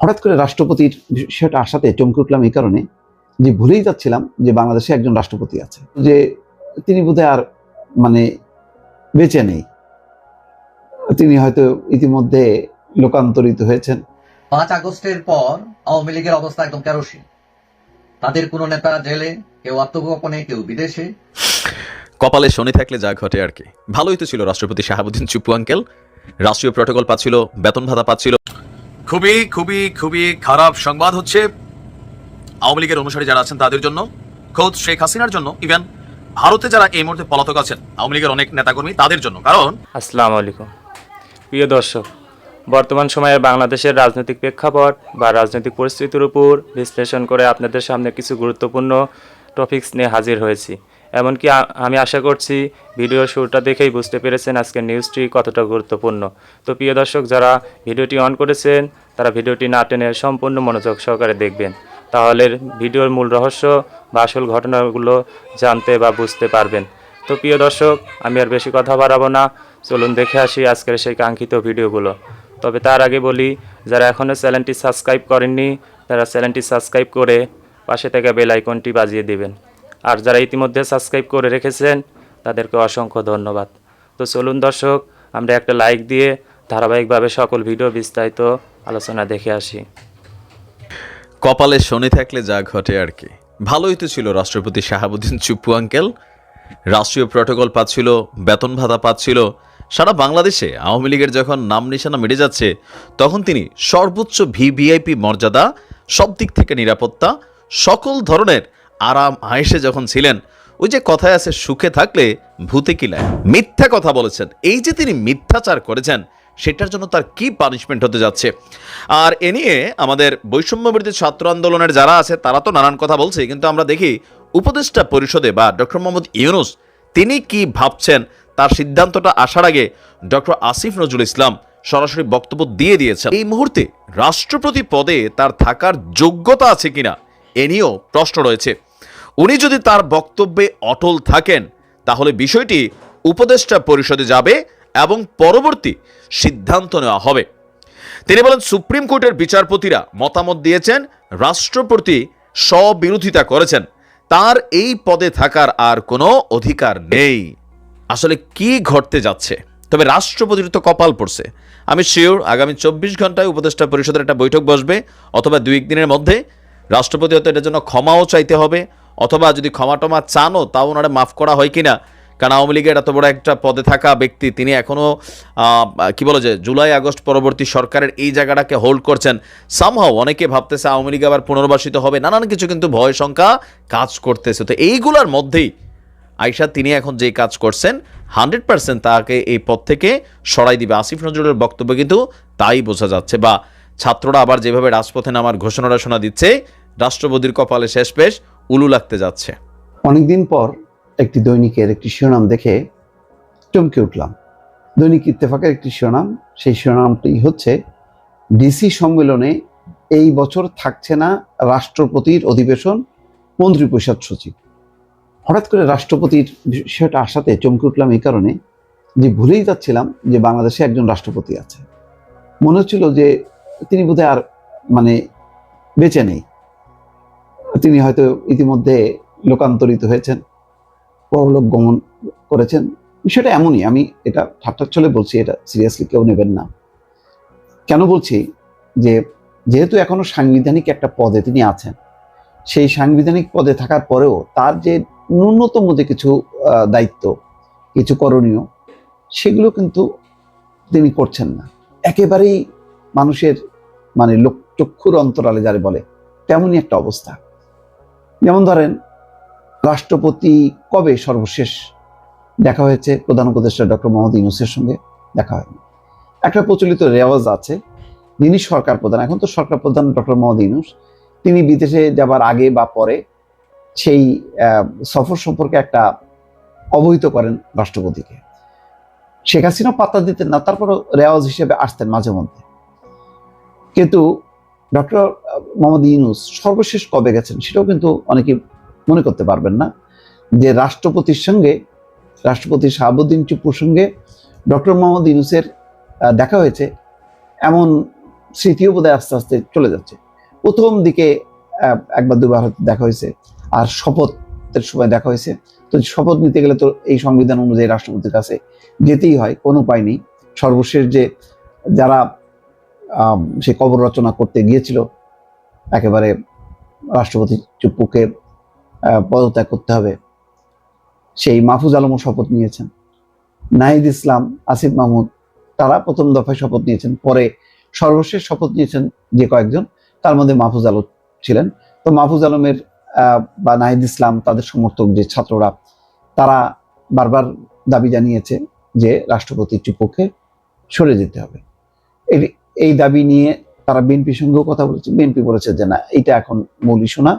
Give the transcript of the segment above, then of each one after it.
হঠাৎ করে রাষ্ট্রপতির বিষয়টা আসাতে চমকে উঠলাম এই কারণে যে ভুলেই যাচ্ছিলাম যে বাংলাদেশে একজন রাষ্ট্রপতি আছে। যে তিনি বোধহয় আর মানে বেঁচে নেই। তিনি হয়তো ইতিমধ্যে লোকান্তরিত হয়েছেন। পাঁচ আগস্টের পর আওয়ামী লীগের অবস্থা একদম কেরোসিন। তাদের কোন নেতা জেলে কেউ আত্মগোপনে কেউ বিদেশে। কপালে শনি থাকলে যা ঘটে আর কি। ভালোই তো ছিল রাষ্ট্রপতি শাহাবুদ্দিন চুপ্পু আঙ্কেল। রাষ্ট্রীয় প্রটোকল পাচ্ছিল বেতন ভাতা পাচ্ছিল। খুবই খুবই খুবই খারাপ সংবাদ হচ্ছে। আওয়ামী লীগের অনুসারী যারা আছেন তাদের জন্য, খোদ শেখ হাসিনার জন্য ইভেন ভারতে যারা এই মুহূর্তে পলাতক আছেন, আওয়ামী লীগের অনেক নেতাকর্মী তাদের জন্য। কারণ আসসালামু আলাইকুম। প্রিয় দর্শক, বর্তমান সময়ে বাংলাদেশের রাজনৈতিক প্রেক্ষাপট বা রাজনৈতিক পরিস্থিতির উপর বিশ্লেষণ করে আপনাদের সামনে কিছু গুরুত্বপূর্ণ টপিকস নিয়ে হাজির হয়েছি। এমনকি আমি আশা করছি ভিডিও শুরুটা দেখেই বুঝতে পেরেছেন আজকের নিউজটি কতটা গুরুত্বপূর্ণ। তো প্রিয় দর্শক, যারা ভিডিওটি অন করেছেন, তারা ভিডিওটি না টেনে সম্পূর্ণ মনোযোগ সহকারে দেখবেন। তাহলে ভিডিওর মূল রহস্য বা আসল ঘটনাগুলো জানতে বা বুঝতে পারবেন। তো প্রিয় দর্শক, আমি আর বেশি কথা বাড়াবো না। চলুন দেখে আসি আজকের সেই কাঙ্ক্ষিত ভিডিওগুলো। তবে তার আগে বলি, যারা এখনও চ্যানেলটি সাবস্ক্রাইব করেননি, তারা চ্যানেলটি সাবস্ক্রাইব করে পাশে থেকে বেল আইকনটি বাজিয়ে দিবেন। আর যারা ইতিমধ্যে সাবস্ক্রাইব করে রেখেছেন, তাদেরকে অসংখ্য ধন্যবাদ। তো চলুন দর্শক, আমরা একটা লাইক দিয়ে ধারাবাহিকভাবে সকল ভিডিও বিস্তারিত আলোচনা দেখে আসি। কপালে শনি থাকলে যা ঘটে আর কি। ভালোই তো ছিল, রাষ্ট্রপতি শাহাবুদ্দিন চুপ্পু আঙ্কেল রাষ্ট্রীয় প্রটোকল পাচ্ছিল, বেতন ভাতা পাচ্ছিল। সারা বাংলাদেশে আওয়ামী লীগের যখন নাম নিশানা মিটে যাচ্ছে, তখন তিনি সর্বোচ্চ ভিভিআইপি মর্যাদা, সব দিক থেকে নিরাপত্তা, সকল ধরনের আরাম আয়েসে যখন ছিলেন, ওই যে কথায় আছে, সুখে থাকলে ভূতে কিলায় মিথ্যা কথা বলেছেন। এই যে তিনি মিথ্যাচার করেছেন, সেটার জন্য তার কি পানিশমেন্ট হতে যাচ্ছে? আর এ নিয়ে আমাদের বৈষম্যবর্তী ছাত্র আন্দোলনের যারা আছে, তারা তো নানান কথা বলছে, কিন্তু আমরা দেখি উপদেষ্টা পরিষদে বা ডক্টর মোহাম্মদ ইউনুস, তিনি কি ভাবছেন? তার সিদ্ধান্তটা আসার আগে ডক্টর আসিফ নজরুল ইসলাম সরাসরি বক্তব্য দিয়ে দিয়েছেন। এই মুহূর্তে রাষ্ট্রপতি পদে তার থাকার যোগ্যতা আছে কিনা, এ নিয়েও প্রশ্ন রয়েছে। উনি যদি তার বক্তব্যে অটল থাকেন, তাহলে বিষয়টি উপদেষ্টা পরিষদে যাবে এবং পরবর্তী সিদ্ধান্ত নেওয়া হবে। তিনি বলেন, সুপ্রিম কোর্টের বিচারপতিরা মতামত দিয়েছেন, রাষ্ট্রপতি স্ববিরোধিতা করেছেন। তার এই পদে থাকার আর কোনো অধিকার নেই। আসলে কি ঘটতে যাচ্ছে? তবে রাষ্ট্রপতির তো কপাল পড়ছে। আমি শিওর আগামী চব্বিশ ঘন্টায় উপদেষ্টা পরিষদের একটা বৈঠক বসবে, অথবা দুই একদিনের মধ্যে। রাষ্ট্রপতি হয়তো এটার জন্য ক্ষমাও চাইতে হবে অথবা যদি ক্ষমা টমা চানও, তাও ওনারা মাফ করা হয় কিনা? কারণ আওয়ামী লীগের এত বড় একটা পদে থাকা ব্যক্তি, তিনি এখনও কি বলে যে, জুলাই, আগস্ট পরবর্তী সরকারের এই জায়গাটাকে হোল্ড করছেন। সামহাও অনেকে ভাবতেছে আওয়ামী লীগ আবার পুনর্বাসিত হবে। নানান কিছু কিন্তু ভয় সংখ্যা কাজ করতেছে। তো এইগুলোর মধ্যেই আয়সা তিনি এখন যে কাজ করছেন হান্ড্রেড পার্সেন্ট তাকে এই পদ থেকে সরাই দিবে। আসিফ নজরুলের বক্তব্য কিন্তু তাই বোঝা যাচ্ছে। বা ছাত্ররা আবার যেভাবে রাজপথে নামার ঘোষণাটা শোনা দিচ্ছে, রাষ্ট্রপতির কপালে শেষ পেশ উলু লাগতে যাচ্ছে। অনেকদিন পর একটি দৈনিকের একটি শিরোনাম দেখে চমকে উঠলাম। দৈনিক ইত্তেফাকের একটি শিরোনাম, সেই শিরোনামটি হচ্ছে, ডিসি সম্মেলনে এই বছর থাকছে না রাষ্ট্রপতির অধিবেশন মন্ত্রিপরিষদ সচিব। হঠাৎ করে রাষ্ট্রপতির বিষয়টা আসাতে চমকে উঠলাম এই কারণে যে ভুলেই যাচ্ছিলাম যে বাংলাদেশে একজন রাষ্ট্রপতি আছে। মনে হচ্ছিল যে তিনি বোধহয় আর মানে বেঁচে নেই। তিনি হয়তো ইতিমধ্যে লোকান্তরিত হয়েছেন, পরলোক গমন করেছেন। বিষয়টা এমনই, আমি এটা ঠাট্টার ছলে বলছি, এটা সিরিয়াসলি কেউ নেবেন না। কেন বলছি? যে যেহেতু এখনও সাংবিধানিক একটা পদে তিনি আছেন, সেই সাংবিধানিক পদে থাকার পরেও তার যে ন্যূনতম যে কিছু দায়িত্ব, কিছু করণীয়, সেগুলো কিন্তু তিনি করছেন না। একেবারেই মানুষের মানে লোক চক্ষুর অন্তরালে যারে বলে, তেমনই একটা অবস্থা। যেমন ধরেন, রাষ্ট্রপতি কবে সর্বশেষ দেখা হয়েছে? প্রধান উপদেষ্টা ডক্টর মোহাম্মদ ইউনুসের সঙ্গে দেখা হয়নি। একটা প্রচলিত রেওয়াজ আছে, যিনি সরকার প্রধান। এখন তো সরকার প্রধান ডক্টর মোহাম্মদ ইউনুস। তিনি বিদেশে যাবার আগে বা পরে সেই সফর সম্পর্কে একটা অবহিত করেন রাষ্ট্রপতিকে। শেখ হাসিনা পাত্তা দিতেন না, তারপরও রেওয়াজ হিসেবে আসতেন মাঝে মধ্যে। কিন্তু ডক্টর মোহাম্মদ ইউনুস সর্বশেষ কবে গেছেন সেটাও কিন্তু অনেকে মনে করতে পারবেন না, যে রাষ্ট্রপতির সঙ্গে, রাষ্ট্রপতি শাহাবুদ্দিন চুপুর সঙ্গে ডক্টর মোহাম্মদ ইউনুসের দেখা হয়েছে, এমন স্মৃতিও বোধহয় আস্তে আস্তে চলে যাচ্ছে। প্রথম দিকে একবার দুবার হয়তো দেখা হয়েছে, আর শপথের সময় দেখা হয়েছে। তো শপথ নিতে গেলে তো এই সংবিধান অনুযায়ী রাষ্ট্রপতির কাছে যেতেই হয়, কোনো উপায় নেই। সর্বশেষ যে যারা সে কবর রচনা করতে গিয়েছিল একেবারে রাষ্ট্রপতি চুপ্পুকে পদত্যাগ করতে হবে। সেই মাহফুজ আলমও শপথ নিয়েছেন। নাহিদ ইসলাম, আসিফ মাহমুদ, তারা প্রথম দফায় শপথ নিয়েছেন। পরে সর্বশেষ শপথ নিয়েছেন যে কয়েকজন, তার মধ্যে মাহফুজ আলম ছিলেন। তো মাহফুজ আলমের বা নাহিদ ইসলাম, তাদের সমর্থক যে ছাত্ররা, তারা বারবার দাবি জানিয়েছে যে রাষ্ট্রপতি চুপ্পুকে সরে যেতে হবে। এই দাবি নিয়ে তারা বিএনপির সঙ্গেও কথা বলেছে। বিএনপি বলেছে যে, না এটা এখন মূল ইস্যু না।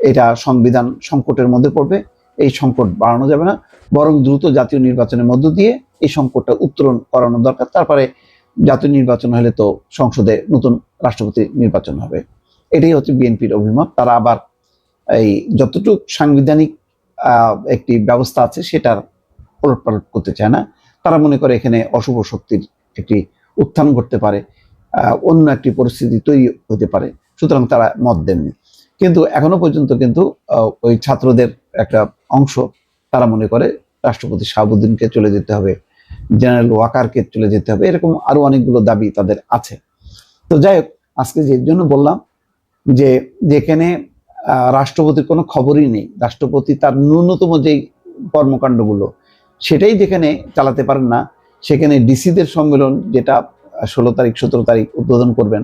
এটা সংবিধান সংকটের মধ্যে পড়বে। এই সংকট বাড়ানো যাবে না। বরং দ্রুত জাতীয় নির্বাচনের মধ্য দিয়ে এই সংকটটা উত্তরণ করানো দরকার। তারপরে জাতীয় নির্বাচন হলে তো সংসদে নতুন রাষ্ট্রপতি নির্বাচন হবে। এটাই হচ্ছে বিএনপির অভিমত। তারা আবার এই যতটুকু সাংবিধানিক একটি ব্যবস্থা আছে, সেটার ওলট পালট করতে চায় না। তারা মনে করে এখানে অশুভ শক্তির একটি উত্থান ঘটতে পারে। অন্য একটি পরিস্থিতি তৈরি হতে পারে। সুতরাং তারা মত দেননি। কিন্তু এখনও পর্যন্ত কিন্তু ওই ছাত্রদের একটা অংশ তারা মনে করে, রাষ্ট্রপতি শাহাবুদ্দিনকে চলে যেতে হবে, জেনারেল ওয়াকারকে চলে যেতে হবে, এরকম আরও অনেকগুলো দাবি তাদের আছে। তো যাই হোক, আজকে যে জন্য বললাম যে যেখানে রাষ্ট্রপতির কোনো খবরই নেই, রাষ্ট্রপতি তার ন্যূনতম যেই কর্মকাণ্ডগুলো, সেটাই যেখানে চালাতে পারেন না, সেখানে ডিসিদের সম্মেলন যেটা ষোলো তারিখ, সতেরো তারিখ উদ্বোধন করবেন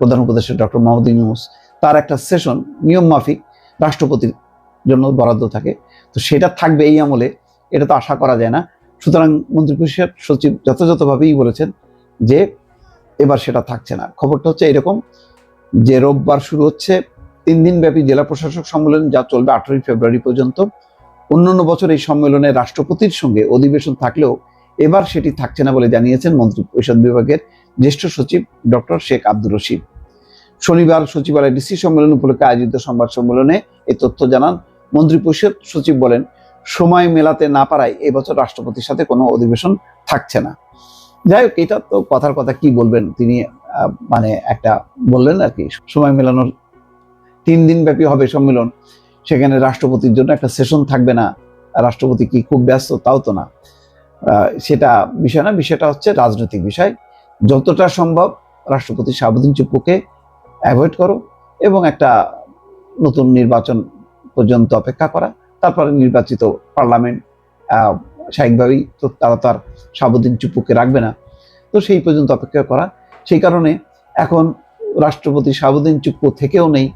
প্রধান উপদেষ্টা ডক্টর মোহাম্মদ ইউনুস। তার একটা সেশন, নিয়ম মাফিক, রাষ্ট্রপতির জন্য বরাদ্দ থাকে। তো সেটা থাকবে এই আমলে, এটা তো আশা করা যায় না। সুতরাং মন্ত্রিপরিষদ সচিব যথাযথভাবেই বলেছেন যে এবার সেটা থাকছে না। খবরটা হচ্ছে এরকম যে রোববার শুরু হচ্ছে তিন দিন ব্যাপী জেলা প্রশাসক সম্মেলন যা চলবে আঠারোই ফেব্রুয়ারি পর্যন্ত। অন্যান্য বছর এই সম্মেলনে রাষ্ট্রপতির সঙ্গে অধিবেশন থাকলেও এবার সেটি থাকছে না বলে জানিয়েছেন মন্ত্রিপরিষদ বিভাগের জ্যেষ্ঠ সচিব ডক্টর শেখ আব্দুর রশিদ। শনিবার সচিবালয় ডিসি সম্মেলন উপলক্ষে আয়োজিত সংবাদ সম্মেলনে এই তথ্য জানান মন্ত্রিপরিষদ সচিব বলেন, সময় মেলাতে না পারায় এবছর রাষ্ট্রপতির সাথে কোনো অধিবেশন থাকছে না। যাই হোক, এটা তো কথার কথা কি বলবেন? তিনি মানে একটা বললেন আর কি, সময় মেলানোর তিন দিন ব্যাপী হবে সম্মেলন, সেখানে রাষ্ট্রপতির জন্য একটা সেশন থাকবে না। রাষ্ট্রপতি কি খুব ব্যস্ত, তাও তো না। সেটা বিষয় না, বিষয়টা হচ্ছে রাজনৈতিক বিষয়। যতটা সম্ভব রাষ্ট্রপতি শাহাবুদ্দিন চুপ্পুকে অ্যাভয়েড করো এবং একটা নতুন নির্বাচন পর্যন্ত অপেক্ষা করা। তারপরে নির্বাচিত পার্লামেন্ট স্বাভাবিকভাবেই তো তারা তো আর শাহাবুদ্দিন চুপ্পুকে রাখবে না। তো সেই পর্যন্ত অপেক্ষা করা। সেই কারণে এখন রাষ্ট্রপতি শাহাবুদ্দিন চুপ্পু থেকেও নেই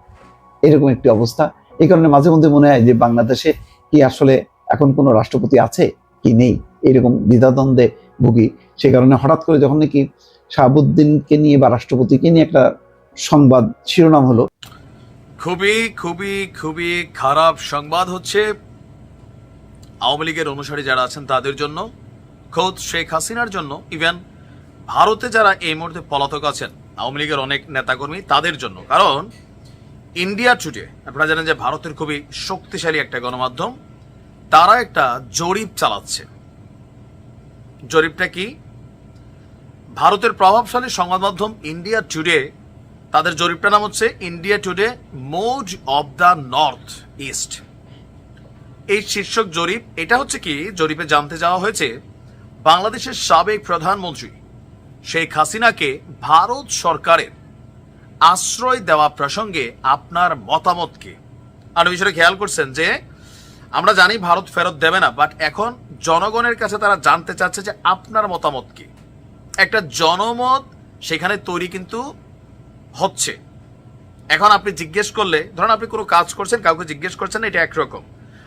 এরকম একটি অবস্থা। এই কারণে মাঝে মধ্যে মনে হয় যে বাংলাদেশে কি আসলে এখন কোনো রাষ্ট্রপতি আছে কি নেই? এরকম দ্বিধাদ্বন্দ্বে ভুগি। সেই কারণে হঠাৎ করে যখন নাকি শাহাবুদ্দিনকে নিয়ে বা রাষ্ট্রপতিকে নিয়ে একটা সংবাদ শিরোনাম হলো, খুবই খুবই খুবই খারাপ সংবাদ হচ্ছে আওয়ামী লীগের অনুসারী যারা আছেন তাদের জন্য, খোদ শেখ হাসিনার জন্য ইভেন ভারতে যারা এই মুহূর্তে পলাতক আছেন, আওয়ামী লীগের অনেক নেতাকর্মী তাদের জন্য। কারণ ইন্ডিয়া টুডে আপনারা জানেন যে ভারতের খুবই শক্তিশালী একটা গণমাধ্যম, তারা একটা জরিপ চালাচ্ছে। জরিপটা কি? ভারতের প্রভাবশালী সংবাদ মাধ্যম ইন্ডিয়া টুডে, তাদের জরিপটার নাম হচ্ছে India Today, mood of the north east. এই শীর্ষক জরিপ, এটা হচ্ছে কি? জরিপে জানতে যাওয়া হয়েছে, বাংলাদেশের সাবেক প্রধানমন্ত্রী শেখ হাসিনাকে ভারত সরকারের আশ্রয় দেওয়া প্রসঙ্গে আপনার মতামত কি আর বিষয়টা খেয়াল করছেন যে, আমরা জানি ভারত ফেরত দেবে না বাট এখন জনগণের কাছে তারা জানতে চাচ্ছে যে আপনার মতামত কি? একটা জনমত সেখানে তৈরি কিন্তু হচ্ছে। এখন আপনি জিজ্ঞেস করলে, ধরুন আপনি কোনো কাজ করছেন, কাউকে জিজ্ঞেস করছেন এটা একরকম।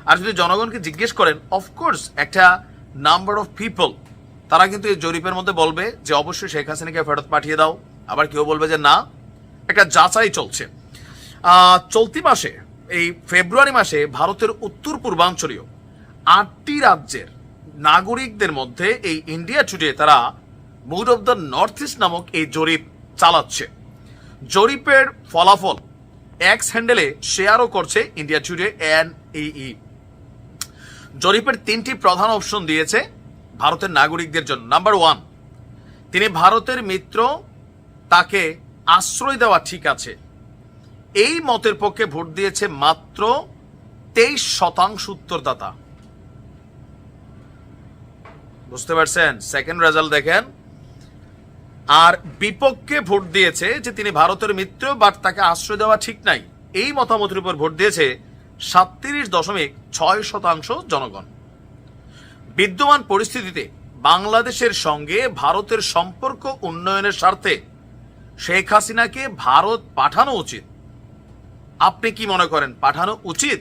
আর যদি জনগণকে জিজ্ঞেস করেন অফকোর্স একটা নাম্বার অফ পিপল তারা কিন্তু এই জরিপের মধ্যে বলবে যে অবশ্যই শেখ হাসিনাকে ফেরত পাঠিয়ে দাও। আবার কেউ বলবে যে না, একটা যাচাই চলছে। চলতি মাসে, এই ফেব্রুয়ারি মাসে ভারতের উত্তর পূর্বাঞ্চলীয় আটটি রাজ্যের নাগরিকদের মধ্যে এই ইন্ডিয়া টুডে তারা mood of the north east নামক এই জরিপ চালাচ্ছে। জরিপের ফলাফল এক্স হ্যান্ডেলে শেয়ারও করছে ইন্ডিয়া টুডে এন ই জরিপের তিনটি প্রধান অপশন দিয়েছে ভারতের নাগরিকদের জন্য। নাম্বার ওয়ান, তিনি ভারতের মিত্র, তাকে আশ্রয় দেওয়া ঠিক আছে। এই মতের পক্ষে ভোট দিয়েছে মাত্র তেইশ শতাংশ উত্তরদাতা। বুঝতে পারছেন? সেকেন্ড রেজাল্ট দেখেন। আর বিপক্ষে ভোট দিয়েছে যে তিনি ভারতের মিত্র, বাট তাকে আশ্রয় দেওয়া ঠিক নাই। এই মতামতের উপর ভোট দিয়েছে সাতত্রিশ দশমিক ছয় শতাংশ জনগণ। বিদ্যমান পরিস্থিতিতে বাংলাদেশের সঙ্গে ভারতের সম্পর্ক উন্নয়নের স্বার্থে শেখ হাসিনাকে ভারত পাঠানো উচিত। আপনি কি মনে করেন, পাঠানো উচিত?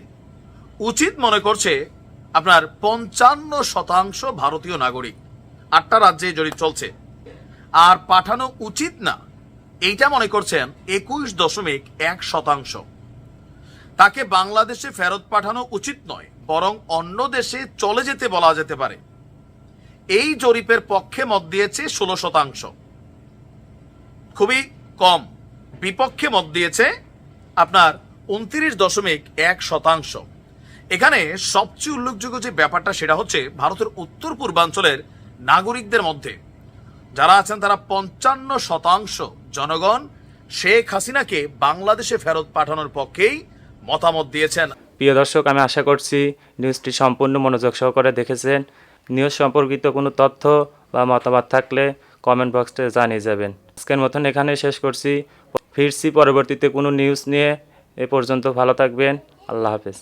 উচিত মনে করছে আপনার পঞ্চান্ন শতাংশ ভারতীয় নাগরিক। আটটা রাজ্যে জড়িত চলছে। আর পাঠানো উচিত না, এইটা মনে করছেন একুশ দশমিক এক শতাংশ। তাকে বাংলাদেশে ফেরত পাঠানো উচিত নয়, বরং অন্য দেশে চলে যেতে বলা যেতে পারে। এই জরিপের পক্ষে মত দিয়েছে ষোলো শতাংশ। খুবই কম, বিপক্ষে মত দিয়েছে আপনার উনত্রিশ দশমিক এক শতাংশ। এখানে সবচেয়ে উল্লেখযোগ্য যে ব্যাপারটা, সেটা হচ্ছে ভারতের উত্তর পূর্বাঞ্চলের নাগরিকদের মধ্যে। যারা আছেন তারা পঞ্চান্ন শতাংশ জনগণ শেখ হাসিনাকে বাংলাদেশে ফেরত পাঠানোর পক্ষেই মতামত দিয়েছেন। প্রিয় দর্শক, আমি আশা করছি নিউজটি সম্পূর্ণ মনোযোগ সহকারে দেখেছেন। নিউজ সম্পর্কিত কোনো তথ্য বা মতামত থাকলে কমেন্ট বক্সে জানিয়ে যাবেন। আজকের মতন এখানে শেষ করছি। ফিরছি পরবর্তীতে কোনো নিউজ নিয়ে। এ পর্যন্ত ভালো থাকবেন। আল্লাহ হাফেজ।